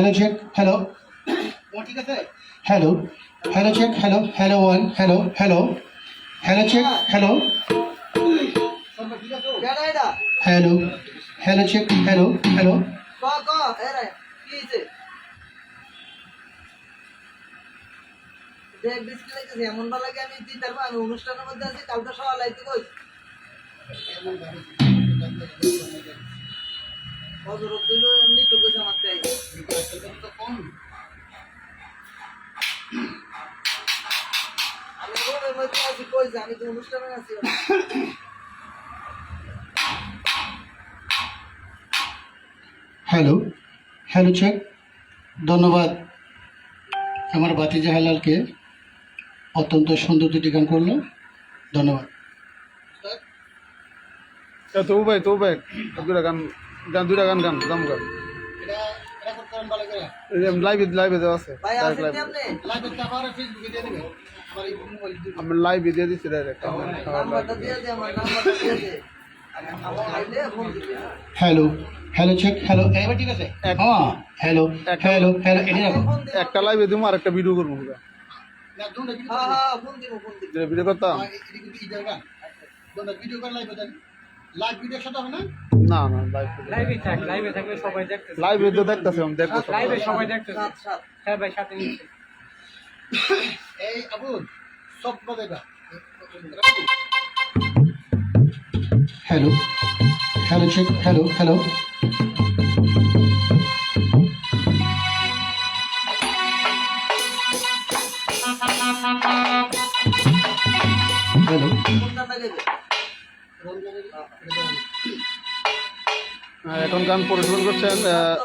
hello check hello ঠিক আছে। Hello hello check hello hello one hello hello hello check hello hello hello check hello hello এমন ভালো লাগে আমি দিতে পারব আমি অনুষ্ঠানের মধ্যে আছি কালকে সকাল আইতে কই? হজরত দিল এমনি তো কইছে আমার তাই আমি রোডের মধ্যে আছি কইছে আমি তো অনুষ্ঠানে আছি হ্যালো হ্যালো চেক ধন্যবাদ আমার বাতিজা হেলালকে অত্যন্ত সুন্দর দুটি গান করল। ধন্যবাদ। এ তো ভাই তো ভাই গান গান দুটা গান গান গান গান এটা এটা করতে পারেন ভালো করে লাইভে লাইভে দেওয়া আছে ভাই ডাইরেক্ট আসেন লাইভে আপনি লাইভে আবার ফেসবুকে দিয়ে দিবেন আমার এই মোবাইল দিয়ে আমি লাইভে দিয়ে দিচ্ছি ডাইরেক্ট নাম্বারটা দিয়ে দে আমার নাম্বারটা দিয়ে দে আমার আইলে ফোন দিবি হ্যালো হ্যালো চেক হ্যালো এবার ঠিক আছে হ্যাঁ হ্যালো হ্যালো হ্যালো এটি রাখো ফোন দিবি একটা লাইভে দিব আর একটা ভিডিও করবো না দুটো ভিডিও হ্যাঁ হ্যাঁ ফোন দিব ফোন দিব ভিডিও করতাম এটা কিন্তু ঈদের গান দুটো ভিডিও করে লাইভে দেন লাইভ ভিডিও সাথে হবে না? না না লাইভে থাক লাইভে থাকলে সবাই দেখতেছে। লাইভে তো দেখতেছি আমি লাইভে সবাই। দেখতেছে। সাত সাত। হ্যাঁ ভাই সাথে নিচ্ছে। এই আবুল সব দেবা hello hello check hello hello এখন গান পরিবেশন করছেন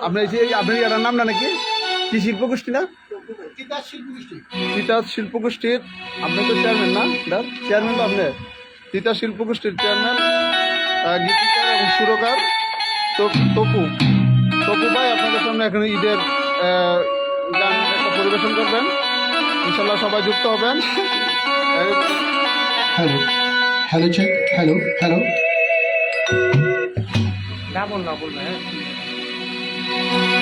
আপনি এই যে এই- আপনার এটার নামটা নাকি? কি শিল্প গোষ্ঠী না? তিতাস শিল্পী গোষ্ঠী। তিতাস শিল্প গোষ্ঠীর আপনি তো চেয়ারম্যান না? চেয়ারম্যান তো আপনি। তিতাস শিল্প গোষ্ঠীর চেয়ারম্যান গীতিকার এবং সুরকার তো- তপু। তপু ভাই আপনাদের সামনে এখন ঈদের গান একটা পরিবেশন করবেন। ইনশাল্লাহ সবাই যুক্ত হবেন। হ্যালো হ্যালো হ্যালো হ্যালো না বল না বল না হ্যাঁ।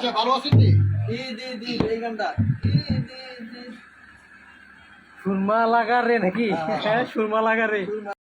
আচ্ছা ভালো সুরমা লাগা রে নাকি? হ্যাঁ সুরমা লাগা রে